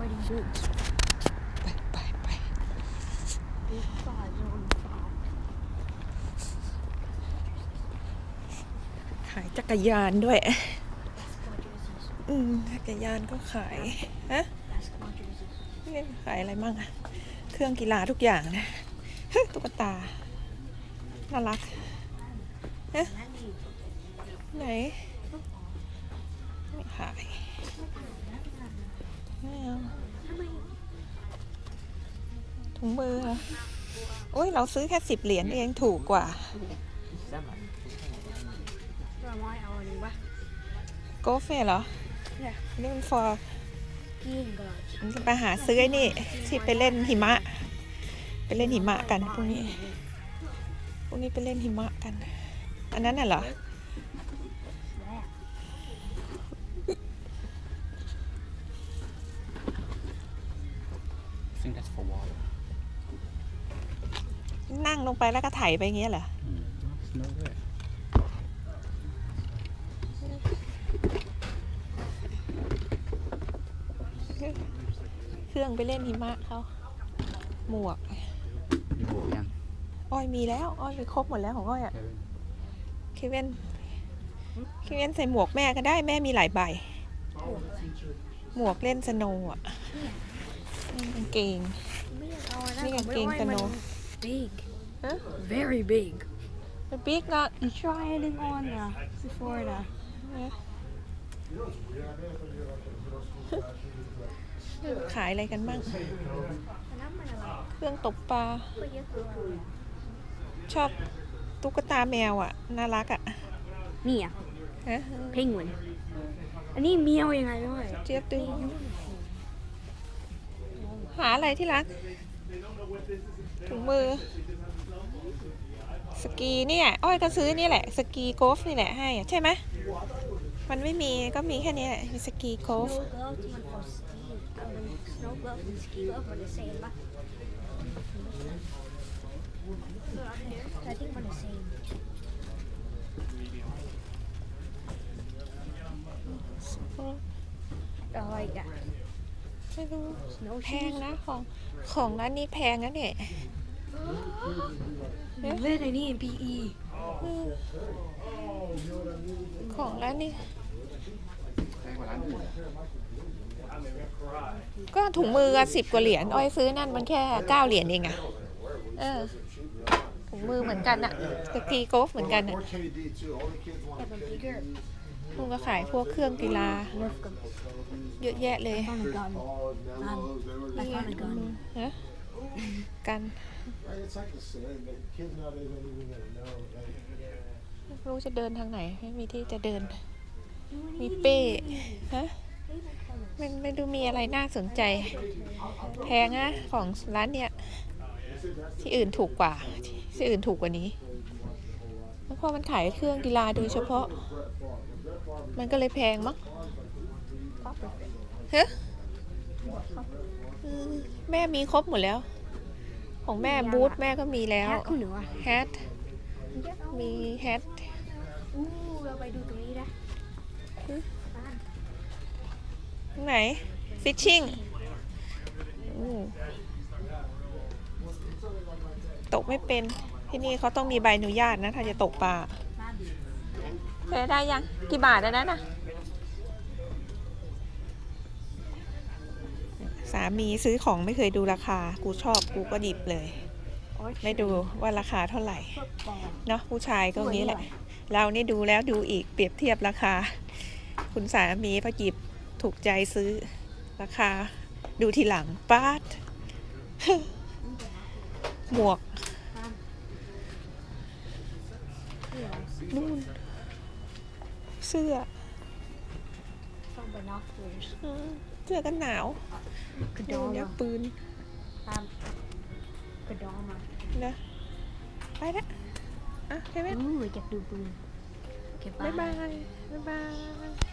avoiding boots. ไปไปไป Big five, zone five. ขายจักรยานด้วย อืมจักรยานก็ขาย ฮะนี่ขายอะไรมั่งอะเครื่องกีฬาทุกอย่างนะตุ๊กตา น่ารักฮะไหนไม่ขาย ไม่เอาถุงมือเหรอโอ้ยเราซื้อแค่สิบเหรียญเองถูกกว่า Where am I already? What? โกเฟ่เหรอเนี่ย นี่มัน for Skiing gloves. มันจะไปหาซื้อไอ้นี่ ที่ไปเล่นหิมะ ไปเล่นหิมะกันพรุ่งนี้พรุ่งนี้ไปเล่นหิมะกัน อันนั้นน่ะเหรอ There. นั่งลงไปแล้วก็ไถไปอย่างเงี้ยเหรอ Mm. No way. เครื่องไปเล่นหิมะเขาหมวกมีบวกยังอ้อยมีแล้ว อ้อยไปครบหมดแล้วของอ้อยอะเคเว่นเคเว่นใส่หมวกแม่ก็ได้แม่มีหลายใบ หมวกเล่นสโนว์อะนี่กางเกงนี่กางเกงสโนว์ Big. Huh? Very big. The big not You try adding on uh, before the ขายอะไรกันบ้าง เครื่องตกปลา ชอบตุ๊กตาแมวอะ น่ารักอะ นี่อะฮะ penguin อันนี้เมียวยังไงด้วยเจี๊ยบดูหาอะไรที่รักถุงมือ สกีเนี่ยอ้อยก็ซื้อนี่แหละ สกีโกฟนี่แหละให้อะใช่ไหมมันไม่มีก็มีแค่นี้แหละมีสกีโกฟ Snow gloves มัน for ski um, snow gloves and ski gloves are the same ปะ I think they're the same อะไรกัน ไม่รู้ snow แพงนะของของร้านนี้แพงนะเนี่ย เล่นไอ้นี่ PE ของร้านนี้ แพงกว่าร้านอื่นเหรอก็ถุงมือสิบกว่าเหรียญอ้อยซื้อนั่นมันแค่เก้าเหรียญเองอะเออ ถุงมือเหมือนกันอะสกีโกฟเหมือนกันอะ More KD too. All the kids want แต่มัน bigger ลุงก็ขายพวกเครื่องกีฬา Nerf gun เยอะแยะเลย I found a gun all mellows. They were I found a gun ฮะ กัน It's like the same. The kids nowadays don't even gonna know. Like, ไม่รู้จะเดินทางไหน ไม่มีที่จะเดิน มีเป้ฮะมันไม่ดูมีอะไรน่าสนใจ แพงนะของร้านเนี้ยที่อื่นถูกกว่า ที่อื่นถูกกว่านี้แล้วเพราะมันขายเครื่องกีฬาโดยเฉพาะ มันก็เลยแพงมั้งฮะอืมแม่มีครบหมดแล้ว ของแม่บูธแม่ก็มีแล้วแฮกคุณหนูอะแฮท มีแฮทอู้เราไปดูตรงนี้นะตรงไหน ฟิชชิ่ง ตกไม่เป็นที่นี่เขาต้องมีใบอนุญาตนะถ้าจะตกปลาเคยได้ยัง กี่บาทอันนั้นน่ะ มีซื้อของไม่เคยดูราคา กูชอบกูก็หยิบเลย ไม่ดูว่าราคาเท่าไหร่ เนาะผู้ชายก็อย่างนี้แหละ เรานี่ดูแล้วดูอีกเปรียบเทียบราคา คุณสามีพอหยิบถูกใจซื้อ ราคา ดูทีหลังป้าดหมวกนู่นเสื้อ ฟัง binoculars อืมเสื้อกันหนาวกระดดูองเนี่ยมาปืนตามกระดองมานะไปละอะใช่ไหมอู้อยากดูปืนโอเคบ๊ายบาบายยบ๊ายบาย